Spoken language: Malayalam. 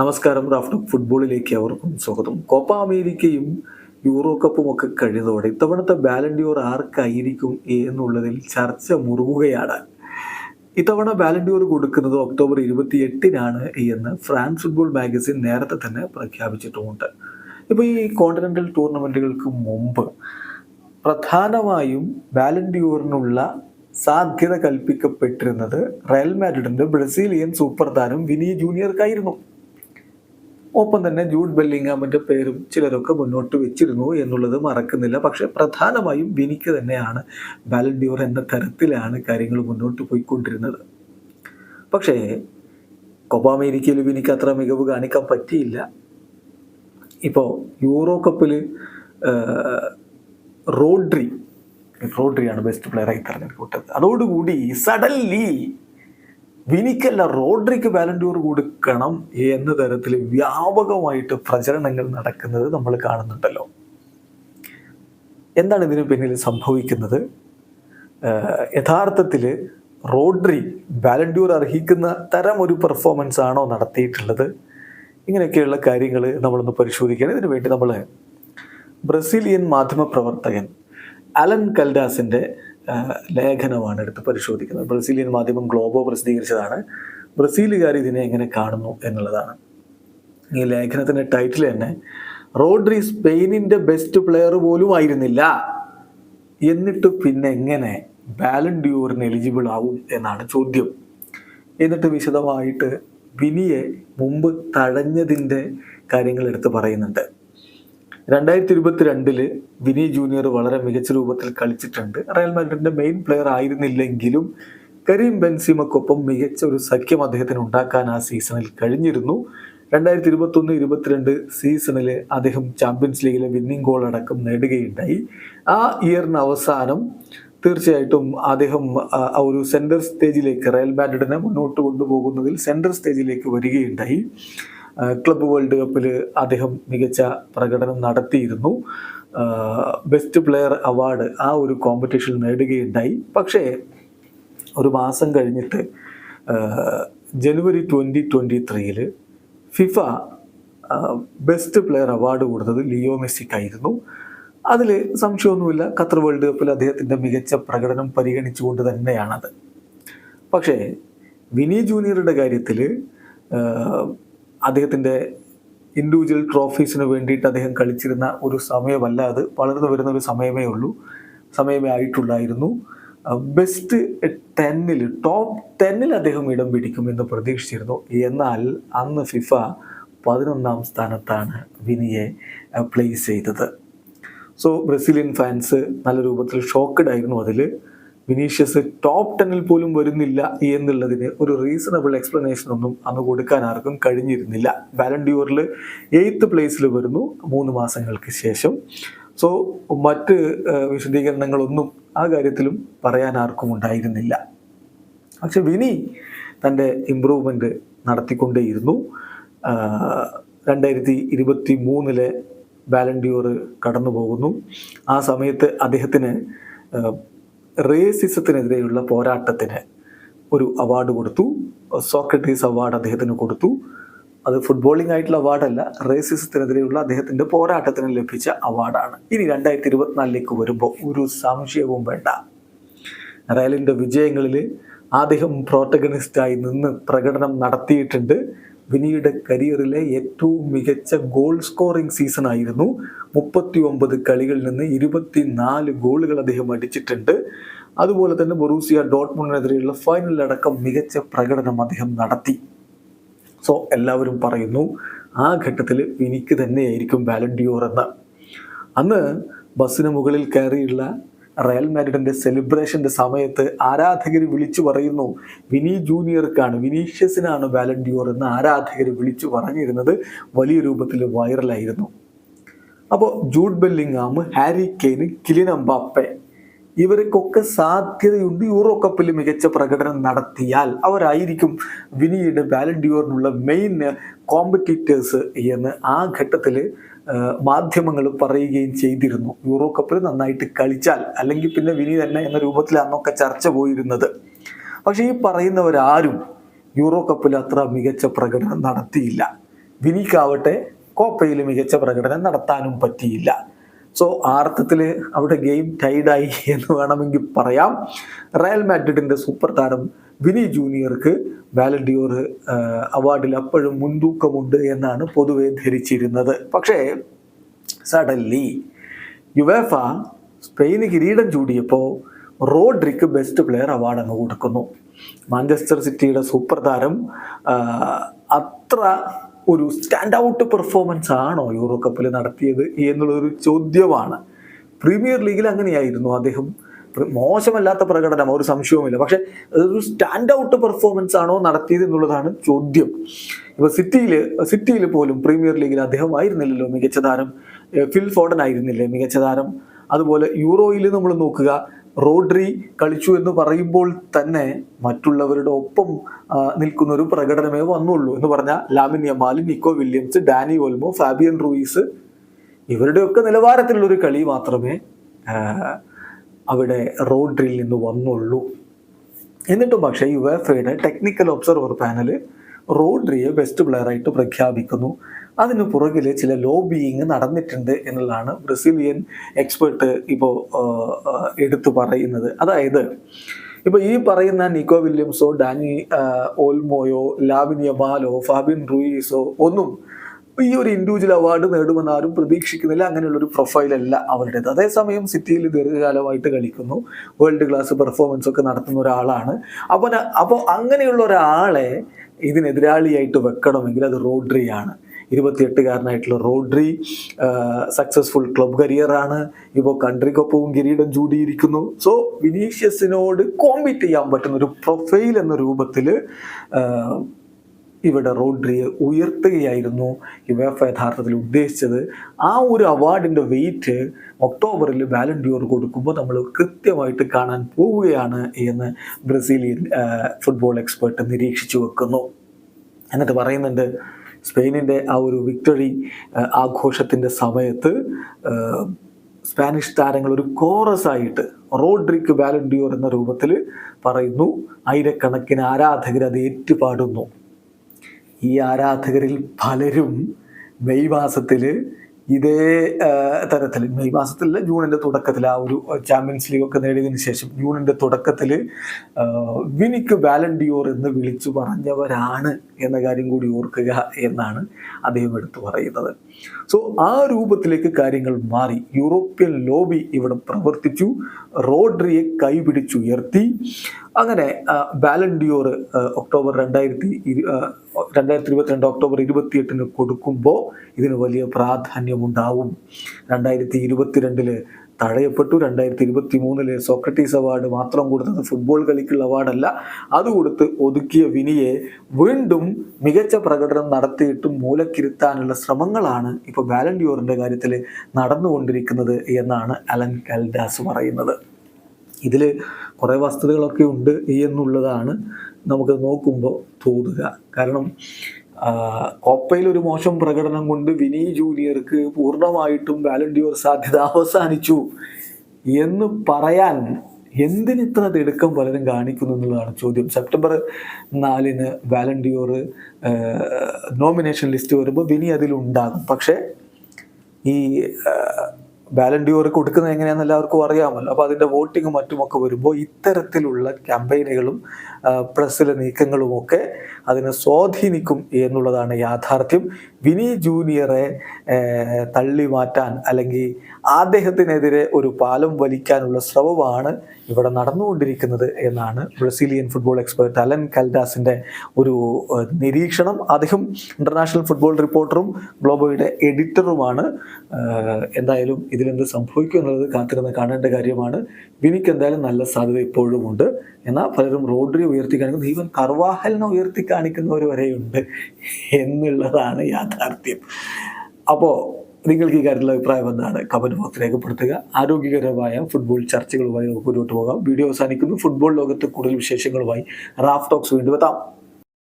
നമസ്കാരം. റാഫ്റ്റ് ഫുട്ബോളിലേക്ക് അവർക്കും സ്വാഗതം. കോപ്പ അമേരിക്കയും യൂറോ കപ്പും ഒക്കെ കഴിഞ്ഞതോടെ ഇത്തവണത്തെ ബാലൻഡിയോർ ആർക്കായിരിക്കും എന്നുള്ളതിൽ ചർച്ച മുറുകുകയാണ്. ഇത്തവണ ബാലൻഡിയോർ കൊടുക്കുന്നത് ഒക്ടോബർ ഇരുപത്തി എട്ടിനാണ് എന്ന് ഫ്രാൻസ് ഫുട്ബോൾ മാഗസിൻ നേരത്തെ തന്നെ പ്രഖ്യാപിച്ചിട്ടുമുണ്ട്. ഇപ്പോൾ ഈ കോണ്ടിനെന്റൽ ടൂർണമെന്റുകൾക്ക് മുമ്പ് പ്രധാനമായും ബാലൻഡിയോറിനുള്ള സാധ്യത കൽപ്പിക്കപ്പെട്ടിരുന്നത് റയൽ മാഡ്രിഡിന്റെ ബ്രസീലിയൻ സൂപ്പർ താരം വിനി ജൂനിയർക്കായിരുന്നു ഒപ്പം തന്നെ ജൂഡ് ബെല്ലിംഗാമിന്റെ പേരും ചിലരൊക്കെ മുന്നോട്ട് വെച്ചിരുന്നു എന്നുള്ളത് മറക്കുന്നില്ല. പക്ഷേ പ്രധാനമായും വിനിക്ക് തന്നെയാണ് ബാലൻഡ്യൂർ എന്ന തരത്തിലാണ് കാര്യങ്ങൾ മുന്നോട്ട് പോയിക്കൊണ്ടിരുന്നത്. പക്ഷേ കൊപ്പ അമേരിക്കയിൽ വിനിക്ക് അത്ര മികവ് കാണിക്കാൻ പറ്റിയില്ല. ഇപ്പോൾ യൂറോ കപ്പിൽ റോഡ്രി റോഡ്രിയാണ് ബെസ്റ്റ് പ്ലെയറായി തെരഞ്ഞെടുക്കപ്പെട്ടത്. അതോടുകൂടി സഡൻലി വിനിക്കല്ല റോഡ്രിക്ക് വാലന്റൂർ കൊടുക്കണം എന്ന തരത്തിൽ വ്യാപകമായിട്ട് പ്രചരണങ്ങൾ നടക്കുന്നത് നമ്മൾ കാണുന്നുണ്ടല്ലോ. എന്താണ് ഇതിന് പിന്നിൽ സംഭവിക്കുന്നത്? യഥാർത്ഥത്തിൽ റോഡ്രി ബാലൻഡ്യൂർ അർഹിക്കുന്ന തരം ഒരു പെർഫോമൻസ് ആണോ നടത്തിയിട്ടുള്ളത്? ഇങ്ങനെയൊക്കെയുള്ള കാര്യങ്ങൾ നമ്മളൊന്ന് പരിശോധിക്കണം. ഇതിനു വേണ്ടി നമ്മൾ ബ്രസീലിയൻ മാധ്യമ പ്രവർത്തകൻ അലൻ കൽഡാസിന്റെ ലേഖനമാണ് എടുത്ത് പരിശോധിക്കുന്നത്. ബ്രസീലിയൻ മാധ്യമം ഗ്ലോബോ പ്രസിദ്ധീകരിച്ചതാണ്. ബ്രസീലുകാർ ഇതിനെ എങ്ങനെ കാണുന്നു എന്നുള്ളതാണ്. ഈ ലേഖനത്തിന്റെ ടൈറ്റിൽ തന്നെ റോഡ്രി സ്പെയിനിന്റെ ബെസ്റ്റ് പ്ലെയർ പോലും ആയിരുന്നില്ല. എന്നിട്ട് പിന്നെ എങ്ങനെ ബാലൻ ഡ്യൂറിന് എലിജിബിൾ ആവും എന്നാണ് ചോദ്യം. എന്നിട്ട് വിശദമായിട്ട് വിനിയെ മുമ്പ് തഴഞ്ഞതിന്റെ കാര്യങ്ങൾ എടുത്ത് പറയുന്നുണ്ട്. രണ്ടായിരത്തി ഇരുപത്തി രണ്ടിൽ വിനി ജൂനിയർ വളരെ മികച്ച രൂപത്തിൽ കളിച്ചിട്ടുണ്ട്. റയൽ മാഡ്രിഡിന്റെ മെയിൻ പ്ലെയർ ആയിരുന്നില്ലെങ്കിലും കരീം ബെൻസിമക്കൊപ്പം മികച്ച ഒരു സഖ്യം അദ്ദേഹത്തിന് ഉണ്ടാക്കാൻ ആ സീസണിൽ കഴിഞ്ഞിരുന്നു. രണ്ടായിരത്തി ഇരുപത്തി ഒന്ന് ഇരുപത്തിരണ്ട് സീസണിൽ അദ്ദേഹം ചാമ്പ്യൻസ് ലീഗിലെ വിന്നിംഗ് ഗോൾ അടക്കം നേടുകയുണ്ടായി. ആ ഇയറിന് അവസാനം തീർച്ചയായിട്ടും അദ്ദേഹം ആ, ഒരു സെൻട്രൽ സ്റ്റേജിലേക്ക് റയൽ മാഡ്രിഡിനെ മുന്നോട്ട് കൊണ്ടുപോകുന്നതിൽ സെൻട്രൽ സ്റ്റേജിലേക്ക് വരികയുണ്ടായി. ക്ലബ്ബ് വേൾഡ് കപ്പിൽ അദ്ദേഹം മികച്ച പ്രകടനം നടത്തിയിരുന്നു. ബെസ്റ്റ് പ്ലെയർ അവാർഡ് ആ ഒരു കോമ്പറ്റീഷൻ നേടുകയുണ്ടായി. പക്ഷേ ഒരു മാസം കഴിഞ്ഞിട്ട് ജനുവരി ട്വന്റി ട്വന്റി ത്രീയിൽ ഫിഫ ബെസ്റ്റ് പ്ലെയർ അവാർഡ് കൊടുത്തത് ലിയോ മെസ്സിക്കായിരുന്നു. അതിൽ സംശയമൊന്നുമില്ല. ഖത്തർ വേൾഡ് കപ്പിൽ അദ്ദേഹത്തിന്റെ മികച്ച പ്രകടനം പരിഗണിച്ചുകൊണ്ട് തന്നെയാണത്. പക്ഷേ വിനി ജൂനിയറുടെ കാര്യത്തിൽ അദ്ദേഹത്തിന്റെ ഇൻഡിവിജ്വൽ ട്രോഫീസിന് വേണ്ടിയിട്ട് അദ്ദേഹം കളിച്ചിരുന്ന ഒരു സമയമല്ല അത്. വളർന്നു വരുന്ന ഒരു സമയമേ ഉള്ളൂ. സമയമേ ആയിട്ടുള്ളായിരുന്നു. ബെസ്റ്റ് ടെന്നിൽ ടോപ്പ് ടെന്നിൽ അദ്ദേഹം ഇടം പിടിക്കുമെന്ന് പ്രതീക്ഷിച്ചിരുന്നു. എന്നാൽ അന്ന് ഫിഫ പതിനൊന്നാം സ്ഥാനത്താണ് വിനിയെ പ്ലേസ് ചെയ്തത്. സോ ബ്രസീലിയൻ ഫാൻസ് നല്ല രൂപത്തിൽ ഷോക്കഡ് ആയിരുന്നു അതിൽ വിനീഷ്യസ് ടോപ്പ് ടെന്നിൽ പോലും വരുന്നില്ല എന്നുള്ളതിന് ഒരു റീസണബിൾ എക്സ്പ്ലനേഷൻ ഒന്നും അന്ന് കൊടുക്കാൻ ആർക്കും കഴിഞ്ഞിരുന്നില്ല. വാലണ്ടിയൂറിൽ എയ്ത്ത് പ്ലേസിൽ വരുന്നു മൂന്ന് മാസങ്ങൾക്ക് ശേഷം. സോ മറ്റ് വിശദീകരണങ്ങളൊന്നും ആ കാര്യത്തിലും പറയാൻ ആർക്കും ഉണ്ടായിരുന്നില്ല. പക്ഷെ വിനി തന്റെ ഇമ്പ്രൂവ്മെന്റ് നടത്തിക്കൊണ്ടേയിരുന്നു. രണ്ടായിരത്തി ഇരുപത്തി മൂന്നിലെ ബാലൻഡിയോർ കടന്നു പോകുന്നു ആ സമയത്ത് അദ്ദേഹത്തിന് റേസിസത്തിനെതിരെയുള്ള പോരാട്ടത്തിന് ഒരു അവാർഡ് കൊടുത്തു. സോക്രട്ടീസ് അവാർഡ് അദ്ദേഹത്തിന് കൊടുത്തു. അത് ഫുട്ബോളിംഗ് ആയിട്ടുള്ള അവാർഡല്ല റേസിസത്തിനെതിരെയുള്ള അദ്ദേഹത്തിന്റെ പോരാട്ടത്തിന് ലഭിച്ച അവാർഡാണ് ഇനി രണ്ടായിരത്തി ഇരുപത്തിനാലിലേക്ക് വരുമ്പോൾ ഒരു സംശയവും വേണ്ട. റയലിന്റെ വിജയങ്ങളിൽ അദ്ദേഹം പ്രോട്ടഗണിസ്റ്റായി നിന്ന് പ്രകടനം നടത്തിയിട്ടുണ്ട്. വിനിയുടെ കരിയറിലെ ഏറ്റവും മികച്ച ഗോൾ സ്കോറിംഗ് സീസൺ ആയിരുന്നു. മുപ്പത്തി ഒമ്പത് കളികളിൽ നിന്ന് ഇരുപത്തിനാല് ഗോളുകൾ അദ്ദേഹം അടിച്ചിട്ടുണ്ട്. അതുപോലെ തന്നെ ബൊറൂസിയ ഡോട്ട്മുണ്ടിനെതിരെയുള്ള ഫൈനലിലടക്കം മികച്ച പ്രകടനം അദ്ദേഹം നടത്തി. സോ എല്ലാവരും പറയുന്നു ആ ഘട്ടത്തിൽ വിനിക്ക് തന്നെയായിരിക്കും വാലണ്ടിയോർ എന്ന്. അന്ന് ബസ്സിന് മുകളിൽ കയറിയുള്ള റയൽ മാഡ്രിഡിന്റെ സെലിബ്രേഷന്റെ സമയത്ത് ആരാധകർ വിളിച്ചു പറയുന്നു. വിനി ജൂനിയർക്കാണ് വിനീഷ്യസിനാണ് വാലന്റിയോർ എന്ന് ആരാധകർ വിളിച്ചു പറഞ്ഞിരുന്നത്. വലിയ രൂപത്തിൽ വൈറലായിരുന്നു. അപ്പോൾ Jude Bellingham Harry Kane Kylian Mbappe ഇവർക്കൊക്കെ സാധ്യതയുണ്ട്. യൂറോ കപ്പിൽ മികച്ച പ്രകടനം നടത്തിയാൽ അവരായിരിക്കും വിനിയുടെ ബാലൻഡിയോറിനുള്ള മെയിൻ കോമ്പറ്റീറ്റേഴ്സ് എന്ന് ആ ഘട്ടത്തിൽ മാധ്യമങ്ങൾ പറയുകയും ചെയ്തിരുന്നു. യൂറോ കപ്പിൽ നന്നായിട്ട് കളിച്ചാൽ അല്ലെങ്കിൽ പിന്നെ വിനി തന്നെ എന്ന രൂപത്തിൽ അന്നൊക്കെ ചർച്ച പോയിരുന്നത്. പക്ഷേ ഈ പറയുന്നവരാരും യൂറോ കപ്പിൽ അത്ര മികച്ച പ്രകടനം നടത്തിയില്ല. വിനിക്കാവട്ടെ കോപ്പയിൽ മികച്ച പ്രകടനം നടത്താനും പറ്റിയില്ല. സോ ആ അർത്ഥത്തിൽ അവിടെ ഗെയിം ടൈഡായി എന്ന് വേണമെങ്കിൽ പറയാം. റയൽ മാഡ്രിഡിന്റെ സൂപ്പർ താരം വിനി ജൂനിയർക്ക് വാലഡിയോർ അവാർഡിൽ അപ്പോഴും മുൻതൂക്കമുണ്ട് എന്നാണ് പൊതുവെ ധരിച്ചിരുന്നത്. പക്ഷേ സഡൻലി യുവേഫ സ്പെയിന് കിരീടം ചൂടിയപ്പോൾ റോഡ്രിക്ക് ബെസ്റ്റ് പ്ലെയർ അവാർഡ് അങ്ങ് കൊടുക്കുന്നു. മാഞ്ചസ്റ്റർ സിറ്റിയുടെ സൂപ്പർ താരം അത്ര ഒരു സ്റ്റാൻഡ് ഔട്ട് പെർഫോമൻസ് ആണോ യൂറോ കപ്പിൽ നടത്തിയത് എന്നുള്ളൊരു ചോദ്യമാണ്. പ്രീമിയർ ലീഗിൽ അങ്ങനെയായിരുന്നു അദ്ദേഹം. മോശമല്ലാത്ത പ്രകടനം ഒരു സംശയവുമില്ല. പക്ഷെ അതൊരു സ്റ്റാൻഡ് ഔട്ട് പെർഫോമൻസ് ആണോ നടത്തിയത് എന്നുള്ളതാണ് ചോദ്യം. ഇപ്പൊ സിറ്റിയിൽ സിറ്റിയിൽ പോലും പ്രീമിയർ ലീഗിൽ അദ്ദേഹം ആയിരുന്നില്ലല്ലോ മികച്ച താരം. ഫിൽ ഫോർഡൻ ആയിരുന്നില്ലേ മികച്ച താരം. അതുപോലെ യൂറോയിൽ നമ്മൾ നോക്കുക റോഡ്രി കളിച്ചു എന്ന് പറയുമ്പോൾ തന്നെ മറ്റുള്ളവരുടെ ഒപ്പം നിൽക്കുന്ന ഒരു പ്രകടനമേ വന്നുള്ളൂ എന്ന് പറഞ്ഞാൽ Lamine യമാലി Nico Williams Dani Olmo Fabian Ruiz ഇവരുടെയൊക്കെ നിലവാരത്തിലുള്ള ഒരു കളി മാത്രമേ അവിടെ റോഡ്രിയിൽ നിന്ന് വന്നുള്ളൂ. എന്നിട്ടും പക്ഷേ U F technical observer panel റോഡ്രിയെ best പ്ലെയറായിട്ട് പ്രഖ്യാപിക്കുന്നു. അതിന് പുറകിൽ ചില ലോബിയിങ് നടന്നിട്ടുണ്ട് എന്നുള്ളതാണ് ബ്രസീലിയൻ എക്സ്പേർട്ട് ഇപ്പോൾ എടുത്തു പറയുന്നത്. അതായത് ഇപ്പോൾ ഈ പറയുന്ന നിക്കോ വില്യംസോ ഡാനി ഓൽമോയോ ലാവിനിയ ബാലോ ഫാബിൻ റൂയിസോ ഒന്നും ഈ ഒരു ഇൻഡിവിജ്വൽ അവാർഡ് നേടുമെന്ന് ആരും പ്രതീക്ഷിക്കുന്നില്ല. അങ്ങനെയുള്ള ഒരു പ്രൊഫൈലല്ല അവരുടേത്. അതേസമയം സിറ്റിയിൽ ദീർഘകാലമായിട്ട് കളിക്കുന്നു. വേൾഡ് ക്ലാസ് പെർഫോമൻസ് ഒക്കെ നടത്തുന്ന ഒരാളാണ്. അപ്പോൾ അപ്പോൾ അങ്ങനെയുള്ള ഒരാളെ ഇതിനെതിരാളിയായിട്ട് വെക്കണമെങ്കിൽ അത് റോഡ്രിയാണ്. ഇരുപത്തിയെട്ടുകാരനായിട്ടുള്ള റോഡ്രി സക്സസ്ഫുൾ ക്ലബ് കരിയറാണ് ഇപ്പോൾ കൺട്രിക്കൊപ്പവും കിരീടം ചൂടിയിരിക്കുന്നു. സോ വിനീഷ്യസിനോട് കോമ്പീറ്റ് ചെയ്യാൻ പറ്റുന്ന ഒരു പ്രൊഫൈൽ എന്ന രൂപത്തിൽ ഇവിടെ റോഡ്രിയെ ഉയർത്തുകയായിരുന്നു യുവേഫ യഥാർത്ഥത്തിൽ ഉദ്ദേശിച്ചത്. ആ ഒരു അവാർഡിന്റെ വെയിറ്റ് ഒക്ടോബറിൽ ബാലൻഡിയോർ കൊടുക്കുമ്പോൾ നമ്മൾ കൃത്യമായിട്ട് കാണാൻ പോവുകയാണ് എന്ന് ബ്രസീലിയൻ ഫുട്ബോൾ എക്സ്പേർട്ട് നിരീക്ഷിച്ചു വെക്കുന്നു. എന്നിട്ട് പറയുന്നുണ്ട് സ്പെയിനിന്റെ ആ ഒരു വിക്ടറി ആഘോഷത്തിന്റെ സമയത്ത് സ്പാനിഷ് താരങ്ങൾ ഒരു കോറസ് ആയിട്ട് റോഡ്രിക്ക് വാലന്റിയോർ എന്ന രൂപത്തിൽ പറയുന്നു ആയിരക്കണക്കിന് ആരാധകർ അത് ഏറ്റുപാടുന്നു. ഈ ആരാധകരിൽ പലരും മെയ് മാസത്തിൽ ഇതേ തരത്തിൽ മെയ് മാസത്തിൽ ജൂണിന്റെ തുടക്കത്തിൽ ആ ഒരു ചാമ്പ്യൻസ് ലീഗ് ഒക്കെ നേടിയതിനു ശേഷം ജൂണിന്റെ തുടക്കത്തിൽ വിനിക്ക് വാലണ്ടിയോർ എന്ന് വിളിച്ചു പറഞ്ഞവരാണ് എന്ന കാര്യം കൂടി ഓർക്കുക എന്നാണ് അദ്ദേഹം എടുത്തു പറയുന്നത്. സോ ആ രൂപത്തിലേക്ക് കാര്യങ്ങൾ മാറി. യൂറോപ്യൻ ലോബി ഇവിടെ പ്രവർത്തിച്ചു. റോഡ്രിയെ കൈപിടിച്ചുയർത്തി. അങ്ങനെ ബാലൻഡിയോർ ഒക്ടോബർ രണ്ടായിരത്തി ഇരു രണ്ടായിരത്തി ഇരുപത്തിരണ്ട് ഒക്ടോബർ ഇരുപത്തിയെട്ടിന് കൊടുക്കുമ്പോൾ ഇതിന് വലിയ പ്രാധാന്യമുണ്ടാവും. രണ്ടായിരത്തി ഇരുപത്തിരണ്ടിൽ തഴയപ്പെട്ടു. രണ്ടായിരത്തി ഇരുപത്തി മൂന്നിൽ സോക്രട്ടീസ് അവാർഡ് മാത്രം കൊടുത്തത് ഫുട്ബോൾ കളിക്കുള്ള അവാർഡല്ല. അത് കൊടുത്ത് ഒതുക്കിയ വിനിയെ വീണ്ടും മികച്ച പ്രകടനം നടത്തിയിട്ടും മൂലക്കിരുത്താനുള്ള ശ്രമങ്ങളാണ് ഇപ്പോൾ ബാലൻഡിയോറിന്റെ കാര്യത്തിൽ നടന്നുകൊണ്ടിരിക്കുന്നത് എന്നാണ് അലൻ കൽദാസ് പറയുന്നത്. ഇതിൽ കുറേ വസ്തുതകളൊക്കെ ഉണ്ട് എന്നുള്ളതാണ് നമുക്ക് നോക്കുമ്പോൾ തോന്നുക. കാരണം കോപ്പയിൽ ഒരു മോശം പ്രകടനം കൊണ്ട് വിനി ജൂനിയർക്ക് പൂർണമായിട്ടും വാലണ്ടിയോർ സാധ്യത അവസാനിച്ചു. എന്ന് പറയാൻ എന്തിനിത്ര തിടുക്കം പലരും കാണിക്കുന്നു എന്നുള്ളതാണ് ചോദ്യം. സെപ്റ്റംബർ നാലിന് വാലണ്ടിയോർ നോമിനേഷൻ ലിസ്റ്റ് വരുമ്പോൾ വിനി അതിലുണ്ടാകും. പക്ഷേ ഈ വാലന്റിയോർ കൊടുക്കുന്നത് എങ്ങനെയാണെന്ന് എല്ലാവർക്കും അറിയാമല്ലോ. അപ്പോൾ അതിന്റെ വോട്ടിങ്ങും മറ്റുമൊക്കെ വരുമ്പോൾ ഇത്തരത്തിലുള്ള ക്യാമ്പയിനുകളും പ്രസ്സിലെ നീക്കങ്ങളുമൊക്കെ അതിനെ സ്വാധീനിക്കും എന്നുള്ളതാണ് യാഥാർത്ഥ്യം. വിനി ജൂനിയറെ തള്ളി മാറ്റാൻ അല്ലെങ്കിൽ അദ്ദേഹത്തിനെതിരെ ഒരു പാലം വലിക്കാനുള്ള ശ്രമമാണ് ഇവിടെ നടന്നുകൊണ്ടിരിക്കുന്നത് എന്നാണ് ബ്രസീലിയൻ ഫുട്ബോൾ എക്സ്പേർട്ട് അലൻ കൽഡാസിന്റെ ഒരു നിരീക്ഷണം. അദ്ദേഹം ഇന്റർനാഷണൽ ഫുട്ബോൾ റിപ്പോർട്ടറും ഗ്ലോബോയുടെ എഡിറ്ററുമാണ്. എന്തായാലും എന്തായാലും ഇതിലെന്ത് സംഭവിക്കും എന്നുള്ളത് കാത്തിരുന്ന് കാണേണ്ട കാര്യമാണ്. വിനിക്ക് എന്തായാലും നല്ല സാധ്യത ഇപ്പോഴും ഉണ്ട്. എന്നാൽ പലരും റോഡറി ഉയർത്തി കാണിക്കുന്നു. ഈവൻ കർവാഹലിനെ ഉയർത്തി കാണിക്കുന്നവർ വരെയുണ്ട് എന്നുള്ളതാണ് യാഥാർത്ഥ്യം. അപ്പോൾ നിങ്ങൾക്ക് ഈ കാര്യത്തിലുള്ള അഭിപ്രായം എന്താണ്? കമന്റ് ബോക്സ് രേഖപ്പെടുത്തുക. ആരോഗ്യകരമായ ഫുട്ബോൾ ചർച്ചകളുമായി നമുക്ക് മുന്നോട്ട് പോകാം. വീഡിയോ അവസാനിക്കുന്നു. ഫുട്ബോൾ ലോകത്ത് കൂടുതൽ വിശേഷങ്ങളുമായി റാഫ് ടോക്സ് വീണ്ടും എത്താം.